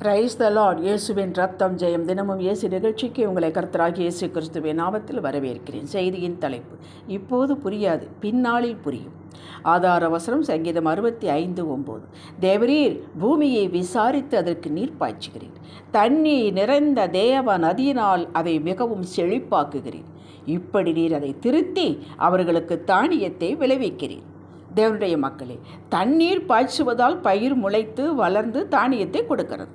Praise the Lord இயேசுவின் ரத்தம் ஜெயம். தினமும் இயேசு நிகழ்ச்சிக்கு உங்களை கர்த்தராகி இயேசு கிறிஸ்துவின் நாமத்தில் வரவேற்கிறேன். செய்தியின் தலைப்பு இப்போது புரியாது பின்னாளில் புரியும். ஆதார வசனம் சங்கீதம் அறுபத்தி ஐந்து ஒம்பது. தேவரீர் பூமியை விசாரித்து அதற்கு நீர் பாய்ச்சுகிறீர். தண்ணீர் நிறைந்த தேவ நதியினால் அதை மிகவும் செழிப்பாக்குகிறீர். இப்படி நீர் அதை திருத்தி அவர்களுக்கு தானியத்தை விளைவிக்கிறீர். தேவனுடைய மக்களே தண்ணீர் பாய்ச்சுவதால் பயிர் முளைத்து வளர்ந்து தானியத்தை கொடுக்கிறது.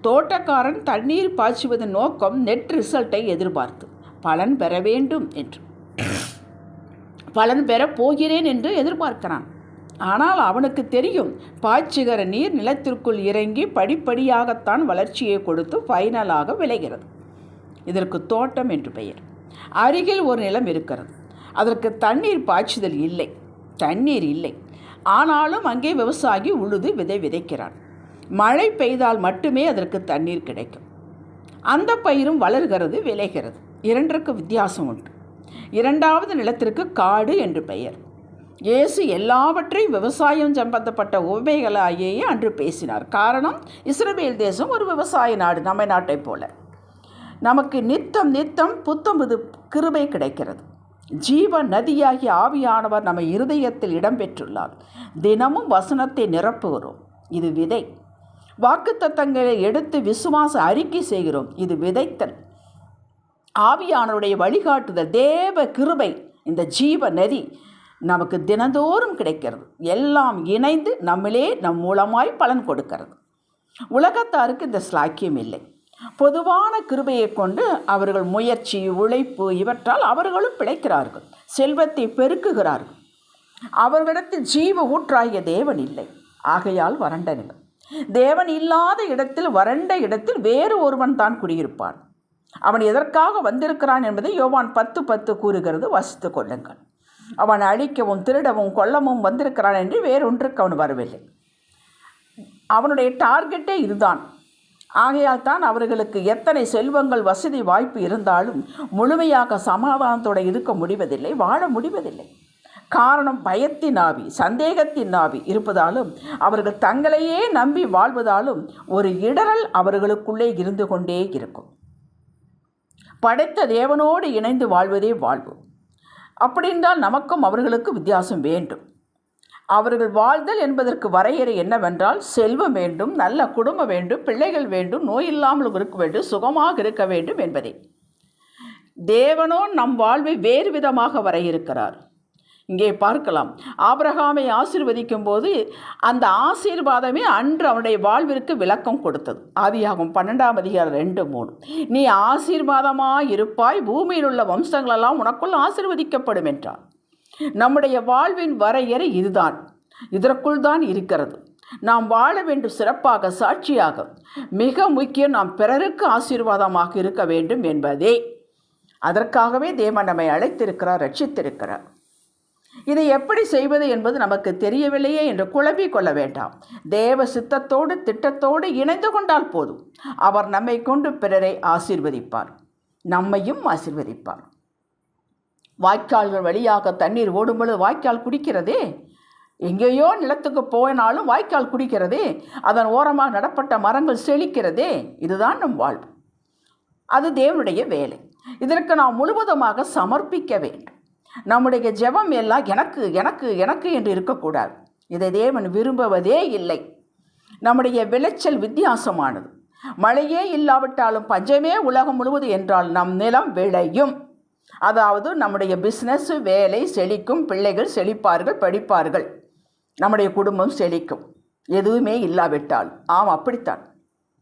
தோட்டக்காரன் தண்ணீர் பாய்ச்சுவதன் நோக்கம் நெட் ரிசல்ட்டை எதிர்பார்த்து. பலன் பெற வேண்டும் என்று. பலன் பெறப் போகிறேன் என்று எதிர்பார்க்கிறான். ஆனால் அவனுக்கு தெரியும் பாய்ச்சுகிற நீர் நிலத்திற்குள் இறங்கி படிப்படியாகத்தான் வளர்ச்சியை கொடுத்து ஃபைனலாக விளைகிறது. இதற்கு தோட்டம் என்று பெயர். அருகில் ஒரு நிலம் இருக்கிறது. அதற்கு தண்ணீர் பாய்ச்சுதல் இல்லை. தண்ணீர் இல்லை. ஆனாலும் அங்கே விவசாயி உழுது விதை விதைக்கிறான். மழை பெய்தால் மட்டுமே அதற்கு தண்ணீர் கிடைக்கும். அந்த பயிரும் வளர்கிறது விளைகிறது. இரண்டிற்கு வித்தியாசம் உண்டு. இரண்டாவது நிலத்திற்கு காடு என்று பெயர். இயேசு எல்லாவற்றையும் விவசாயம் சம்பந்தப்பட்ட உவமைகளாகியே அன்று பேசினார். காரணம் இஸ்ரேல் தேசம் ஒரு விவசாய நாடு நம்ம நாட்டைப் போல. நமக்கு நித்தம் நித்தம் புத்தம்புது கிருபை கிடைக்கிறது. ஜீவ நதியாகிய ஆவியானவர் நம்ம இருதயத்தில் இடம்பெற்றுள்ளார் தினமும் வசனத்தை நிரப்புகிறோம். இது விதை. வாக்குத்தத்தங்களை எடுத்து விசுவாச அறிக்கை செய்கிறோம். இது விதைத்தல். ஆவியானவருடைய வழிகாட்டுதல் தேவ கிருபை இந்த ஜீவ நதி நமக்கு தினந்தோறும் கிடைக்கிறது. எல்லாம் இணைந்து நம்மளே நம் மூலமாய் பலன் கொடுக்கிறது. உலகத்தாருக்கு இந்த ஸ்லாக்கியம் இல்லை. பொதுவான கிருபையை கொண்டு அவர்கள் முயற்சி உழைப்பு இவற்றால் அவர்களும் பிழைக்கிறார்கள். செல்வத்தை பெருக்குகிறார்கள். அவர்களிடத்தில் ஜீவ ஊற்றாகிய தேவன் இல்லை. ஆகையால் வறண்ட நிலம் தேவன் இல்லாத இடத்தில் வறண்ட இடத்தில் வேறு ஒருவன் தான் குடியிருப்பான். அவன் எதற்காக வந்திருக்கிறான் என்பதை யோவான் பத்து பத்து கூறுகிறது வசித்து கொள்ளுங்கள். அவன் அழிக்கவும் திருடவும் கொல்லவும் வந்திருக்கிறான் என்று வேறொன்றுக்கு அவன் வரவில்லை. அவனுடைய டார்கெட்டே இதுதான். ஆகையால் தான் அவர்களுக்கு எத்தனை செல்வங்கள் வசதி வாய்ப்பு இருந்தாலும் முழுமையாக சமாதானத்தோடு இருக்க முடிவதில்லை வாழ முடிவதில்லை. காரணம் பயத்தின் ஆவி சந்தேகத்தின் ஆவி இருப்பதாலும் அவர்கள் தங்களையே நம்பி வாழ்வதாலும் ஒரு இடரல் அவர்களுக்குள்ளே இருந்து கொண்டே இருக்கும். படைத்த தேவனோடு இணைந்து வாழ்வதே வாழ்வு. அப்படின்றால் நமக்கும் அவர்களுக்கு வித்தியாசம் வேண்டும். அவர்கள் வாழ்தல் என்பதற்கு வரையறை என்னவென்றால் செல்வம் வேண்டும் நல்ல குடும்பம் வேண்டும் பிள்ளைகள் வேண்டும் நோய் இல்லாமல் இருக்க வேண்டும் சுகமாக இருக்க வேண்டும் என்பதே. தேவனோ நம் வாழ்வை வேறு விதமாக வரையிருக்கிறார் இங்கே பார்க்கலாம். ஆபிரகாமை ஆசீர்வதிக்கும் போது அந்த ஆசீர்வாதமே அன்று அவனுடைய வாழ்விற்கு விளக்கம் கொடுத்தது. ஆதியாகும் பன்னெண்டாம் அதிகாரம் ரெண்டு மூணு. நீ ஆசீர்வாதமாக இருப்பாய் பூமியில் உள்ள வம்சங்களெல்லாம் உனக்குள் ஆசீர்வதிக்கப்படும் என்றார். நம்முடைய வாழ்வின் வரையறை இதுதான். இதற்குள் தான் இருக்கிறது. நாம் வாழ வேண்டும் சிறப்பாக சாட்சியாக. மிக முக்கியம் நாம் பிறருக்கு ஆசீர்வாதமாக இருக்க வேண்டும் என்பதே. அதற்காகவே தேவன் நம்மை அழைத்திருக்கிறார் ரட்சித்திருக்கிறார். இதை எப்படி செய்வது என்பது நமக்கு தெரியவில்லையே என்று குழப்பிக் கொள்ள வேண்டாம். தேவ சித்தத்தோடு திட்டத்தோடு இணைந்து கொண்டால் போதும். அவர் நம்மை கொண்டு பிறரை ஆசிர்வதிப்பார். நம்மையும் ஆசிர்வதிப்பார். வாய்க்கால்கள் வழியாக தண்ணீர் ஓடும்பொழுது வாய்க்கால் குடிக்கிறதே? எங்கேயோ நிலத்துக்கு போயினாலும் வாய்க்கால் குடிக்கிறதே? அதன் ஓரமாக நடப்பட்ட மரங்கள் செழிக்கிறதே? இதுதான் நம் வாழ்வு. அது தேவனுடைய வேலை. இதற்கு நாம் முழுவதுமாக சமர்ப்பிக்க வேண்டும். நம்முடைய ஜெபம் எல்லாம் எனக்கு எனக்கு எனக்கு என்று இருக்கக்கூடாது. இதை தேவன் விரும்புவதே இல்லை. நம்முடைய விளைச்சல் வித்தியாசமானது. மழையே இல்லாவிட்டாலும் பஞ்சமே உலகம் முழுவது என்றால் நம் நிலம் விளையும். அதாவது நம்முடைய பிஸ்னஸ் வேலை செழிக்கும் பிள்ளைகள் செழிப்பார்கள் படிப்பார்கள். நம்முடைய குடும்பம் செழிக்கும். எதுவுமே இல்லாவிட்டால். ஆம் அப்படித்தான்.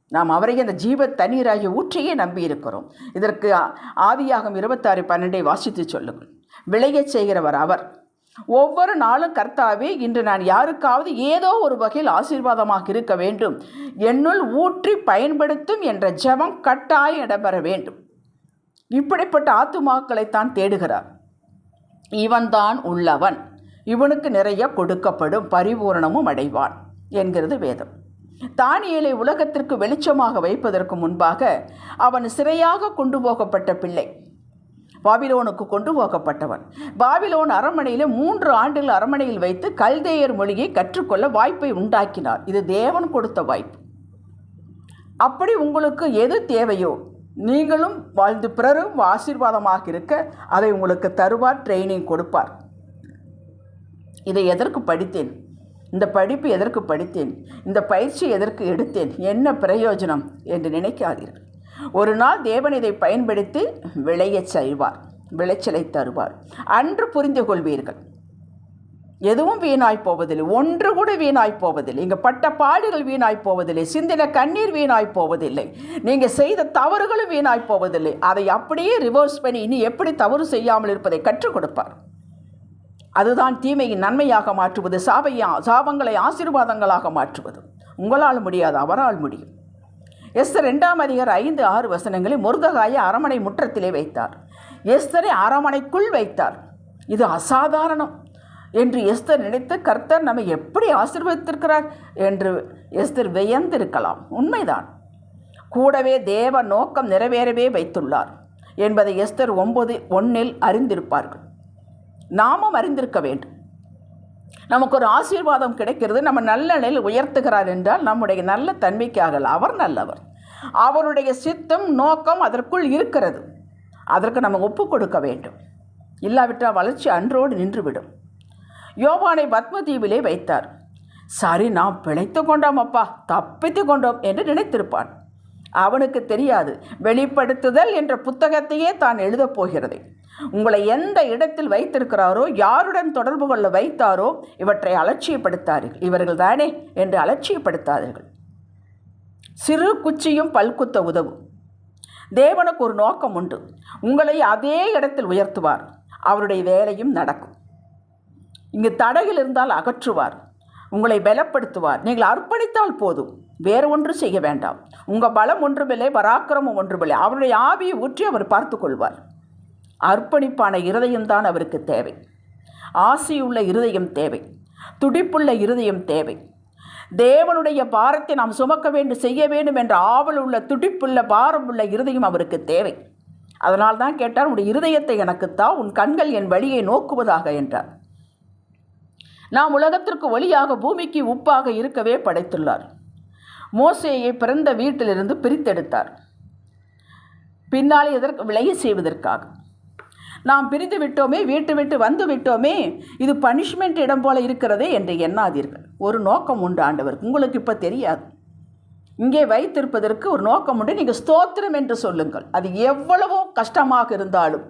நாம் அவரை அந்த ஜீவ தண்ணீராகிய ஊற்றையே நம்பி இருக்கிறோம் இதற்கு ஆதியாகம் இருபத்தாறு பன்னெண்டை வாசித்து சொல்லுங்கள். விளையச் செய்கிறவர் அவர். ஒவ்வொரு நாளும் கர்த்தாவே இன்று நான் யாருக்காவது ஏதோ ஒரு வகையில் ஆசீர்வாதமாக இருக்க வேண்டும். என்னுள் ஊற்றி பயன்படுத்தும் என்ற ஜெபம் கட்டாயம் இடம்பெற வேண்டும். இப்படிப்பட்ட ஆத்துமாக்களைத்தான் தேடுகிறார். இவன்தான் உள்ளவன். இவனுக்கு நிறைய கொடுக்கப்படும் பரிபூரணமும் அடைவான் என்கிறது வேதம். தானியலை உலகத்திற்கு வெளிச்சமாக வைப்பதற்கு முன்பாக அவன் சிறையாக கொண்டு போகப்பட்ட பிள்ளை. பாபிலோனுக்கு கொண்டு போகப்பட்டவன் பாபிலோன் அரண்மனையில் மூன்று ஆண்டுகள் அரண்மனையில் வைத்து கல்தேயர் மொழியை கற்றுக்கொள்ள வாய்ப்பை உண்டாக்கினார். இது தேவன் கொடுத்த வாய்ப்பு. அப்படி உங்களுக்கு எது தேவையோ நீங்களும் வாழ்ந்து பிறரும் ஆசீர்வாதமாக இருக்க அதை உங்களுக்கு தருவார் ட்ரைனிங் கொடுப்பார். இதை எதற்கு படித்தேன்? இந்த படிப்பு எதற்கு படித்தேன்? இந்த பயிற்சி எதற்கு எடுத்தேன்? என்ன பிரயோஜனம் என்று நினைக்காதீர்கள். ஒரு நாள் தேவன் இதை பயன்படுத்தி விளையச் செய்வார் விளைச்சலை தருவார். அன்று புரிந்து கொள்வீர்கள் எதுவும் வீணாய் போவதில்லை ஒன்று கூட வீணாய் போவதில்லை. இங்கே பட்ட பாடுகள் வீணாய் போவதில்லை சிந்தின கண்ணீர் வீணாய் போவதில்லை. நீங்கள் செய்த தவறுகளும் வீணாய் போவதில்லை. அதை அப்படியே ரிவர்ஸ் பண்ணி இனி எப்படி தவறு செய்யாமல் இருப்பதை கற்றுக் கொடுப்பார். அதுதான் தீமையின் நன்மையாக மாற்றுவது சாபையா சாபங்களை ஆசீர்வாதங்களாக மாற்றுவது. உங்களால் முடியாது அவரால் முடியும். எஸ்தர் ரெண்டாம் அதிகார ஐந்து ஆறு வசனங்களை முருதகாய அரமனை முற்றத்திலே வைத்தார். எஸ்தரை அரமனைக்குள் வைத்தார். இது அசாதாரணம் என்று எஸ்தர் நினைத்து கர்த்தர் நம்மை எப்படி ஆசிர்வதித்திருக்கிறார் என்று எஸ்தர் வியந்திருக்கலாம். உண்மைதான். கூடவே தேவ நோக்கம் நிறைவேறவே வைத்துள்ளார் என்பதை எஸ்தர் ஒன்பது ஒன்னில் அறிந்திருப்பார்கள். நாமும் அறிந்திருக்க வேண்டும். நமக்கு ஒரு ஆசீர்வாதம் கிடைக்கிறது. நம்ம நல்ல நிலையில் உயர்த்துகிறார் என்றால் நம்முடைய நல்ல தன்மைக்காக அவர் நல்லவர். அவருடைய சித்தம் நோக்கம் அதற்குள் இருக்கிறது. அதற்கு நம்ம ஒப்பு கொடுக்க வேண்டும். இல்லாவிட்டால் வளர்ச்சி அன்றோடு நின்றுவிடும். யோவானை பத்மதீவிலே வைத்தார். சரி நாம் பிழைத்து கொண்டோம் அப்பா. தப்பித்து கொண்டோம் என்று நினைத்திருப்பான். அவனுக்கு தெரியாது. வெளிப்படுத்துதல் என்ற புத்தகத்தையே தான் எழுதப் போகிறது. உங்களை எந்த இடத்தில் வைத்திருக்கிறாரோ யாருடன் தொடர்பு கொள்ள வைத்தாரோ இவற்றை அலட்சியப்படுத்தார்கள் இவர்கள் தானே என்று அலட்சியப்படுத்தாதீர்கள். சிறு குச்சியும் பல்குத்த உதவும். தேவனுக்கு ஒரு நோக்கம் உண்டு. உங்களை அதே இடத்தில் உயர்த்துவார். அவருடைய வேலையும் நடக்கும். இங்கு தடையில் இருந்தால் அகற்றுவார். உங்களை பலப்படுத்துவார். நீங்கள் அர்ப்பணித்தால் போதும். வேறு ஒன்றும் செய்ய வேண்டாம். உங்கள் பலம் ஒன்றுமில்லை பராக்கிரமம் ஒன்றுமில்லை. அவருடைய ஆவியை ஊற்றி அவர் பார்த்து கொள்வார் அர்ப்பணிப்பான இருதயம்தான் அவருக்கு தேவை. ஆசையுள்ள இருதயம் தேவை. துடிப்புள்ள இருதயம் தேவை. தேவனுடைய பாரத்தை நாம் சுமக்க வேண்டும் செய்ய வேண்டும் என்ற ஆவல் உள்ள துடிப்புள்ள பாரம் உள்ள இருதயம் அவருக்கு தேவை. அதனால் தான் கேட்டார் உன் இருதயத்தை எனக்குத்தான் உன் கண்கள் என் வழியை நோக்குவதாக என்றார். நாம் உலகத்திற்கு ஒளியாக பூமிக்கு உப்பாக இருக்கவே படைத்துள்ளார். மோசையை பிறந்த வீட்டிலிருந்து பிரித்தெடுத்தார். பின்னால் எதற்கு விளைய செய்வதற்காக. நாம் பிரிந்து விட்டோமே வீட்டு விட்டு வந்து விட்டோமே இது பனிஷ்மெண்ட் இடம் போல இருக்கிறதே என்று எண்ணாதீர்கள். ஒரு நோக்கம் உண்டு ஆண்டவர் உங்களுக்கு இப்போ தெரியாது. இங்கே வைத்திருப்பதற்கு ஒரு நோக்கம் உண்டு. நீங்கள் ஸ்தோத்திரம் என்று சொல்லுங்கள். அது எவ்வளவோ கஷ்டமாக இருந்தாலும்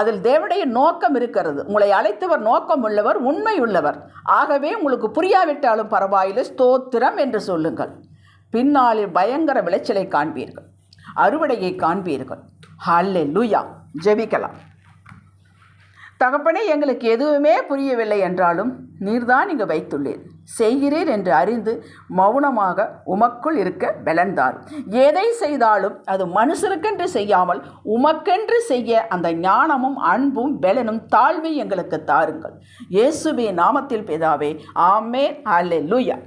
அதில் தேவடைய நோக்கம் இருக்கிறது. உங்களை அழைத்தவர் நோக்கம் உள்ளவர் உண்மை உள்ளவர். ஆகவே உங்களுக்கு புரியாவிட்டாலும் பரவாயில்லை ஸ்தோத்திரம் என்று சொல்லுங்கள். பின்னாளில் பயங்கர விளைச்சலை காண்பீர்கள். அறுவடையை காண்பீர்கள். ஹல்லே லூயா ஜெபிக்கலாம். தகப்பனே எங்களுக்கு எதுவுமே புரியவில்லை என்றாலும் நீர்தான் இங்கு வைத்துள்ளீர் செய்கிறீர் என்று அறிந்து மௌனமாக உமக்குள் இருக்க பலந்தார் எதை செய்தாலும் அது மனுஷருக்கென்று செய்யாமல் உமக்கென்று செய்ய அந்த ஞானமும் அன்பும் பலனும் தாழ்வை எங்களுக்கு தாருங்கள். இயேசுவே நாமத்தில் பிதாவே ஆமே அல்லே லூயா